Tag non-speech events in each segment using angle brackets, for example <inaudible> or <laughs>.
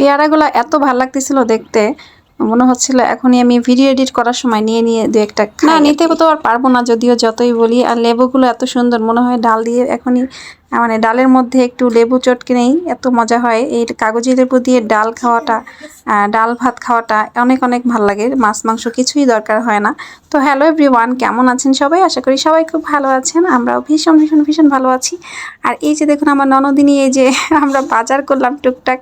পেয়ারাগুলো এত ভালো লাগতেছিল দেখতে। মনে হচ্ছিল এখনই আমি ভিডিও এডিট করার সময় নিয়ে নিয়ে দু একটা না নিতে তো আর পারব না যদিও যতই বলি আর লেবুগুলো এত সুন্দর মনে হয় ডাল দিয়ে এখনই মানে ডালের মধ্যে একটু লেবু চটকে নেই এত মজা হয়। এই কাগজি লেবু দিয়ে ডাল খাওয়াটা ডাল ভাত খাওয়াটা অনেক অনেক ভালো লাগে। মাছ মাংস কিছুই দরকার হয় না। তো হ্যালো এভরিওয়ান কেমন আছেন সবাই? আশা করি সবাই খুব ভালো আছেন। আমরাও ভীষণ ভীষণ ভীষণ ভালো আছি। আর এই যে দেখুন আমার ননদিনী এই যে <laughs> আমরা বাজার করলাম টুকটাক।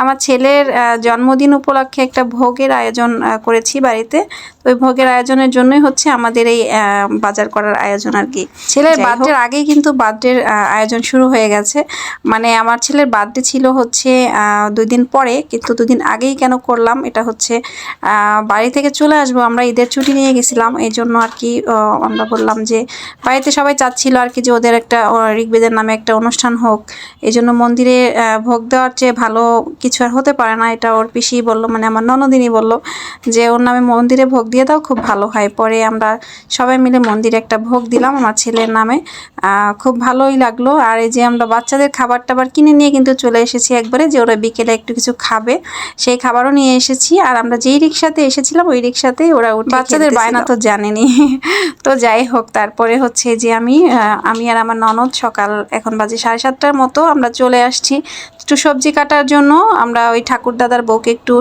আমার ছেলের জন্মদিন উপলক্ষে একটা ভোগের আয়োজন করেছি বাড়িতে। তো ওই ভোগের আয়োজনের জন্যই হচ্ছে আমাদের এই বাজার করার আয়োজন আর কি। ছেলের বার্থডের আগেই কিন্তু বার্থডের আয়োজন শুরু হয়ে গেছে। মানে আমার ছেলের বার্থডে ছিল হচ্ছে দুই দিন পরে, কিন্তু দুদিন আগেই কেন করলাম, এটা হচ্ছে বাড়ি থেকে চলে আসব, আমরা ঈদের ছুটি নিয়ে গেছিলাম এই জন্য আর কি আমরা বললাম যে, বাড়িতে সবাই চাচ্ছিল আর কি যে ওদের একটা ঋগ্বেদের নামে একটা অনুষ্ঠান হোক। এই জন্য মন্দিরে ভোগ দেওয়ার চেয়ে ভালো কিছু আর হতে পারে না, এটা ওর পিসি বলল মানে আমার ননদিনী বলল, যে ওর নামে মন্দিরে ভোগ দিয়ে দাও, খুব ভালো হয়। পরে আমরা সবাই মিলে মন্দিরে একটা ভোগ দিলাম, আমার ছেলের নামে। খুব ভালোই লাগল, আর এই যে আমরা বাচ্চাদের খাবার টাবার কিনে নিয়ে কিন্তু চলে এসেছি একবারে যে ওরা বিকেলে একটু কিছু খাবে সেই খাবারও নিয়ে এসেছি। আর আমরা যেই রিক্সাতে এসেছিলাম ওই রিক্সাতে ওরা বাচ্চাদের বায়না তো জানেনি। <laughs> তো যাই হোক তারপরে হচ্ছে যে আমি আমি আর আমার ননদ সকাল এখন বাজে সাড়ে সাতটার মতো আমরা চলে আসছি। একটু সবজি কাটার জন্য আমরা ওই ঠাকুর দাদার বউকে একটু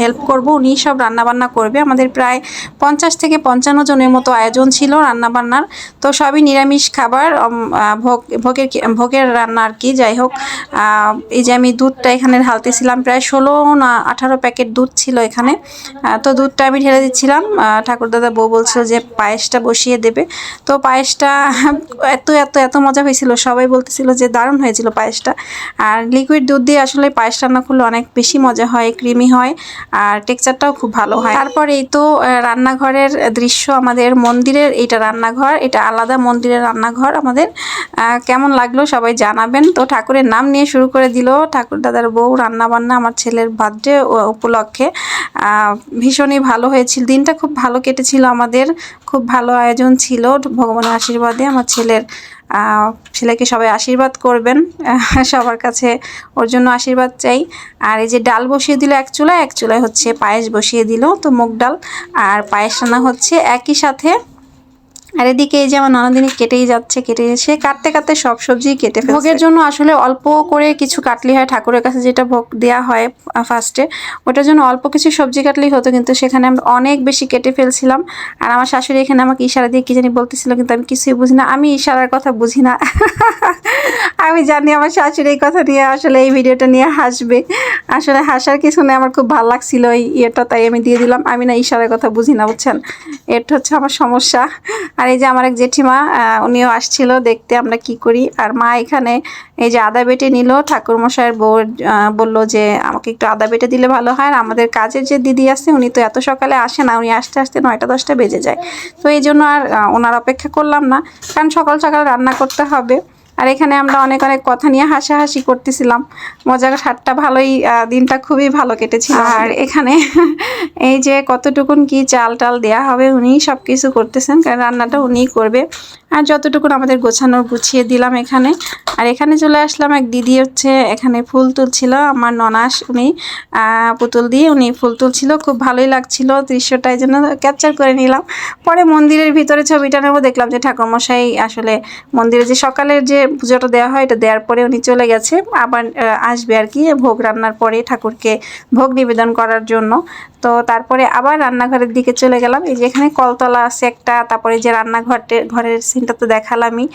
হেল্প করব। উনি সব রান্না বান্না করবে। আমাদের প্রায় পঞ্চাশ থেকে পঞ্চান্ন জনের মতো আয়োজন ছিল রান্না বান্নার তো সবই নিরামিষ খাবার ভোগ, ভোগের ভোগের রান্না আর কি। যাই হোক এই যে আমি দুধটা এখানে ঢালতেছিলাম, প্রায় ষোলো না আঠারো প্যাকেট দুধ ছিল এখানে। তো দুধটা আমি ঢেলে দিচ্ছিলাম। ঠাকুর দাদা বউ বলছিল যে পায়েসটা বসিয়ে দেবে। তো পায়েসটা <laughs> এত এত এত মজা হয়েছিল। সবাই বলতেছিল যে দারুণ হয়েছিল পায়েসটা। আর লিকুইড দুধ দিয়ে আসলে পায়েস রান্না করলে অনেক বেশি মজা হয়, ক্রিমি হয় আর টেক্সচারটাও খুব ভালো হয়। তারপরে এই তো রান্নাঘরের দৃশ্য আমাদের মন্দিরের এটা রান্নাঘর, এটা আলাদা মন্দিরের রান্নাঘর আমাদের। কেমন লাগল সবাই জানাবেন। তো ঠাকুরের নাম নিয়ে শুরু করে দিল ঠাকুর দাদার বউ রান্না বান্না আমার ছেলের বার্থডে উপলক্ষে। ভীষণই ভালো হয়েছিল। দিনটা খুব ভালো কেটেছিল আমাদের। খুব ভালো আয়োজন ছিল। ভগবানের আশীর্বাদে আমার ছেলের ছেলেকে সবাই আশীর্বাদ করবেন। সবার কাছে ওর জন্য আশীর্বাদ চাই। আর এই যে ডাল বসিয়ে দিল এক চুলায় এক চুলায় হচ্ছে পায়েস বসিয়ে দিল তো মুগ ডাল। আর পায়েস রান্না হচ্ছে একই সাথে আর এদিকে এই যে আমার ননদিনী কেটেই যাচ্ছে, কেটে সে কাটতে কাটতে সব সবজি কেটে ভোগের জন্য আসলে অল্প করে কিছু কাটলি হয়, ঠাকুরের কাছে যেটা ভোগ দেওয়া হয় ফার্স্টে ওটার জন্য অল্প কিছু সবজি কাটলেই হতো, কিন্তু সেখানে আমরা অনেক বেশি কেটে ফেলছিলাম। আর আমার শাশুড়ি এখানে আমাকে ইশারা দিয়ে কি জানি বলতেছিল, কিন্তু আমি কিছুই বুঝি না। আমি ইশারার কথা বুঝি না। <laughs> আমি জানি আমার শাশুড়ি এই কথা নিয়ে আসলে এই ভিডিওটা নিয়ে হাসবে। আসলে হাসার কিছু নেই, আমার খুব ভালো লাগছিল এই ইয়েটা, তাই আমি দিয়ে দিলাম। আমি না ইশারার কথা বুঝি না, বুঝছেন? এটা হচ্ছে আমার সমস্যা। আর এই যে আমার এক জেঠিমা উনিও আসছিল দেখতে আমরা কি করি। আর মা এখানে এই যে আদা বেটে নিল ঠাকুর মশাইয়ের বউ বলল যে আমাকে একটু আদা বেটে দিলে ভালো হয়। আর আমাদের কাজের যে দিদি আছে, উনি তো এত সকালে আসে না, উনি আসতে আসতে নয়টা দশটা বেজে যায়। তো এই জন্য আর ওনার অপেক্ষা করলাম না। কারণ সকাল সকাল রান্না করতে হবে। আর এখানে আমরা অনেক অনেক কথা নিয়ে হাসাহাসি করতেছিলাম। মজার ঠাট্টা ভালোই আহ, দিনটা খুবই ভালো কেটেছিল। আর এখানে <laughs> এই যে কতটুকুন কি চাল টাল দেওয়া হবে উনি সব কিছু করতেছেন কারণ রান্নাটা উনিই করবে। আর যতটুকু আমাদের গোছানো গুছিয়ে দিলাম এখানে। আর এখানে চলে আসলাম এক দিদি হচ্ছে, এখানে ফুল তুলছিল, আমার ননাস উনি পুতুল দিয়ে উনি ফুল তুলছিল, খুব ভালোই লাগছিল দৃশ্যটা, এই জন্য ক্যাপচার করে নিলাম। পরে মন্দিরের ভিতরে ছবিটা নেব, দেখলাম যে ঠাকুরমশাই আসলে মন্দিরে যে সকালের যে পুজোটা দেওয়া হয়, এটা দেওয়ার পরে উনি চলে গেছে, আবার আসবে আর কি ভোগ রান্নার পরে ঠাকুরকে ভোগ নিবেদন করার জন্য। তো তারপরে আবার রান্নাঘরের দিকে চলে গেলাম, এই যে এখানে কলতলা আছে একটা, তারপরে যে রান্নাঘরটে, ঘরের সিনটা তো দেখালামই।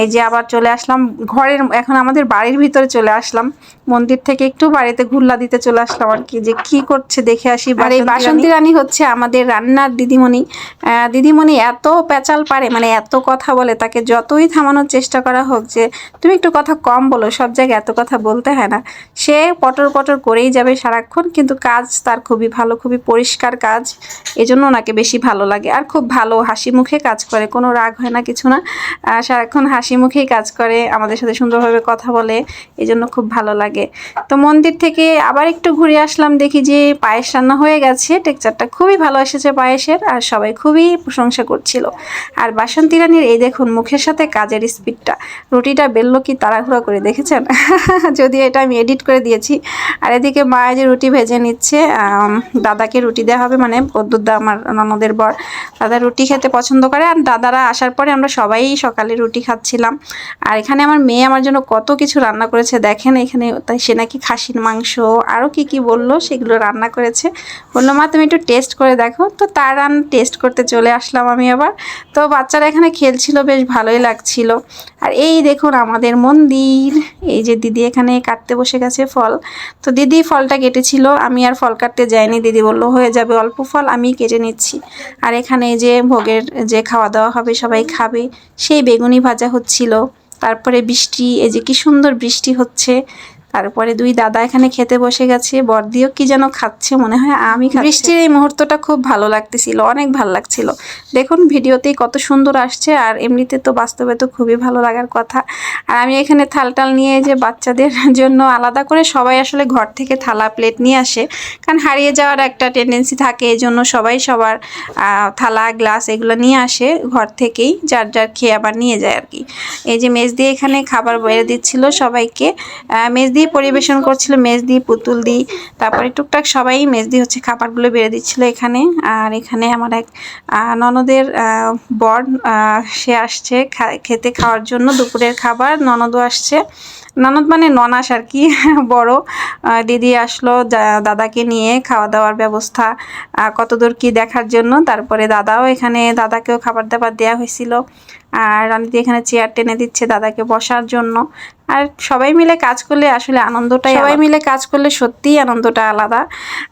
এই যে আবার চলে আসলাম ঘরের এখন আমাদের বাড়ির ভিতরে চলে আসলাম। মন্দির থেকে একটু বাড়িতে ঘুরলা দিতে চলে আসলাম আর কি যে কি করছে দেখে আসি আর এই বাসন্তী রানী। হচ্ছে আমাদের রান্নার দিদিমণি। দিদিমণি এত পেঁচাল পারে মানে এত কথা বলে তাকে যতই থামানোর চেষ্টা করা হোক যে তুমি একটু কথা কম বলো সব জায়গায় এত কথা বলতে হয় না। সে পটর পটর করেই যাবে সারাক্ষণ কিন্তু কাজ তার খুবই ভালো খুবই পরিষ্কার কাজ। এজন্য ওনাকে বেশি ভালো লাগে। আর খুব ভালো হাসি মুখে কাজ করে কোনো রাগ হয় না কিছু না। আহ, সারাক্ষণ হাসি মুখেই কাজ করে আমাদের সাথে সুন্দরভাবে কথা বলে এই জন্য খুব ভালো লাগে। তো মন্দির থেকে আবার একটু ঘুরে আসলাম দেখি যে পায়েস রান্না হয়ে গেছে টেক্সচারটা খুবই ভালো এসেছে পায়েসের আর সবাই খুবই প্রশংসা করছিল। আর বাসন্তী রানীর এই দেখুন মুখের সাথে কাজের স্পিডটা রুটিটা বেললো কি তাড়াহুড়ো করে দেখেছেন? <laughs> যদিও এটা আমি এডিট করে দিয়েছি। আর এদিকে মা যে রুটি ভেজে নিচ্ছে দাদাকে রুটি দেওয়া হবে মানে পদ্মুদা আমার ননদের বর দাদা রুটি খেতে পছন্দ করে আর দাদারা আসার পরে আমরা সবাই সকালে রুটি খাচ্ছিলাম। আর এখানে আমার মেয়ে আমার জন্য কত কিছু রান্না করেছে দেখেন এখানে তাই সে নাকি খাসির মাংস আরও কি কি বলল সেগুলো রান্না করেছে। বলল, মা, তুমি একটু টেস্ট করে দেখো। তো তার রান টেস্ট করতে চলে আসলাম আমি আবার। তো বাচ্চারা এখানে খেলছিল, বেশ ভালোই লাগছিল। আর এই দেখুন আমাদের মন্দির। এই যে দিদি এখানে কাটতে বসে গেছে ফল। তো দিদি ফলটা কেটেছিল, আমি আর ফল কাটতে যাইনি। দিদি বলল, হয়ে যাবে অল্প ফল, আমি কেটে নিচ্ছি। আর এখানে যে ভোগের যে খাওয়া দাওয়া হবে, সবাই খাবে। সেই বেগুনি ভাজা হচ্ছিল। তারপরে বৃষ্টি, এই যে কি সুন্দর বৃষ্টি হচ্ছে। তারপরে দুই দাদা এখানে খেতে বসে গেছে। বর্দিও কি যেন খাচ্ছে, মনে হয় আমি। বৃষ্টির এই মুহূর্তটা খুব ভালো লাগতেছিল, অনেক ভালো লাগছিল। দেখুন ভিডিওতেই কত সুন্দর আসছে, আর এমনিতে তো বাস্তবে তো খুবই ভালো লাগার কথা। আর আমি এখানে থাল টাল নিয়ে যে বাচ্চাদের জন্য আলাদা করে সবাই আসলে ঘর থেকে থালা প্লেট নিয়ে আসে। কারণ হারিয়ে যাওয়ার একটা টেন্ডেন্সি থাকে, এই জন্য সবাই সবার থালা, গ্লাস এগুলো নিয়ে আসে ঘর থেকেই, যার যার খেয়ে আবার নিয়ে যায় আর কি। এই যে মেজ দিয়ে এখানে খাবার বেড়ে দিচ্ছিল সবাইকে। মেজ দিয়ে পরিবেশন করছিল, মেজদি দিয়ে পুতুল দি তারপরে টুকটাক সবাই মেজদি দিয়ে হচ্ছে খাবারগুলো বেড়ে দিচ্ছিল এখানে। আর এখানে আমার এক ননদের বর সে আসছে খেতে খাওয়ার জন্য দুপুরের খাবার, ননদও আসছে। ননদ মানে ননাস আর কি <laughs> বড়। দিদি আসলো দাদাকে নিয়ে খাওয়া দাওয়ার ব্যবস্থা কতদূর কি দেখার জন্য। তারপরে দাদাও এখানে দাদাকেও খাবার দাবার দেওয়া হয়েছিল। আর রানিদি এখানে চেয়ার টেনে দিচ্ছে দাদাকে বসার জন্য। আর সবাই মিলে কাজ করলে আসলে আনন্দটাই সবাই মিলে কাজ করলে সত্যিই আনন্দটা আলাদা।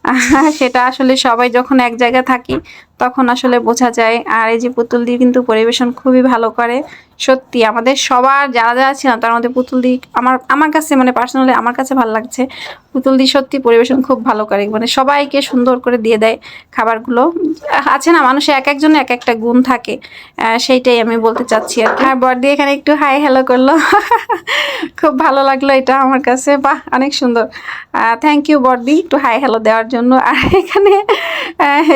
<laughs> সেটা আসলে সবাই যখন এক জায়গায় থাকি তখন আসলে বোঝা যায়, আর এই যে পুতুল দিয়ে কিন্তু পরিবেশন খুবই ভালো করে। সত্যি, আমাদের সবার যারা যারা ছিলাম তার মধ্যে পুতুল দিয়ে আমার আমার কাছে মানে পার্সোনালি আমার কাছে ভালো লাগছে। পুতুল দি সত্যি পরিবেশন খুব ভালো করে। মানে সবাইকে সুন্দর করে দিয়ে দেয় খাবারগুলো। আছে না, মানুষে এক একজনের এক একটা গুণ থাকে। সেইটাই আমি বলতে চাচ্ছি আর হ্যাঁ বর্দি এখানে একটু হাই হ্যালো করল। <laughs> খুব ভালো লাগল এটা আমার কাছে। বাহ, অনেক সুন্দর। থ্যাংক ইউ বর্দি একটু হাই হ্যালো দেওয়ার জন্য। আর এখানে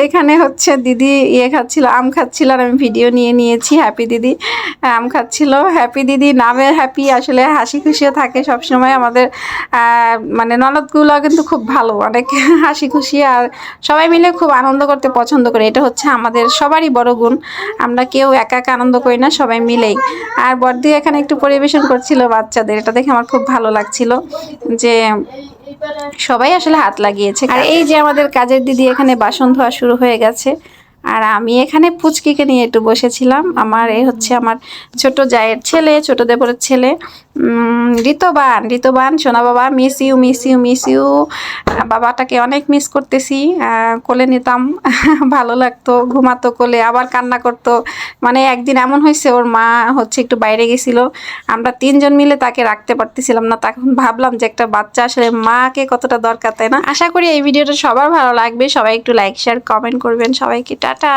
এখানে হচ্ছে দিদি ইয়ে খাচ্ছিল, আম খাচ্ছিল আর আমি ভিডিও নিয়ে নিয়েছি হ্যাপি দিদি। আম খাচ্ছিল হ্যাপি দিদি নামে হ্যাপি আসলে হাসি খুশিও থাকে সবসময় আমাদের। মানে মানে ননদগুলো কিন্তু খুব ভালো, অনেক <laughs> হাসি খুশি আর সবাই মিলে খুব আনন্দ করতে পছন্দ করে। এটা হচ্ছে আমাদের সবারই বড় গুণ, আমরা কেউ একা একা আনন্দ করি না, সবাই মিলেই। আর বর্দি এখানে একটু পরিবেশন করছিল বাচ্চাদের, এটা দেখে আমার খুব ভালো লাগছিল যে সবাই আসলে হাত লাগিয়েছে। আর এই যে আমাদের কাজের দিদি এখানে বাসন ধোয়া শুরু হয়ে গেছে আর আমি এখানে পুচকিকে নিয়ে একটু বসেছিলাম। আমার এই হচ্ছে আমার ছোট জায়ের ছেলে, ছোট দেবরের ছেলে। ঋতবান ঋতবান, সোনা বাবা miss you miss you miss you বাবাটাকে অনেক মিস করতেছি। কোলে নিতাম। <laughs> ভালো লাগতো, ঘুমাতো কোলে, আবার কান্না করতো। মানে একদিন এমন হয়েছে, ওর মা হচ্ছে একটু বাইরে গেছিল। আমরা তিনজন মিলে তাকে রাখতে পারতেছিলাম না। তখন ভাবলাম যে একটা বাচ্চা, আসলে মাকে কতটা দরকার, তাই না? আশা করি এই ভিডিওটা সবার ভালো লাগবে। সবাই একটু লাইক শেয়ার কমেন্ট করবেন। সবাইকে টাটা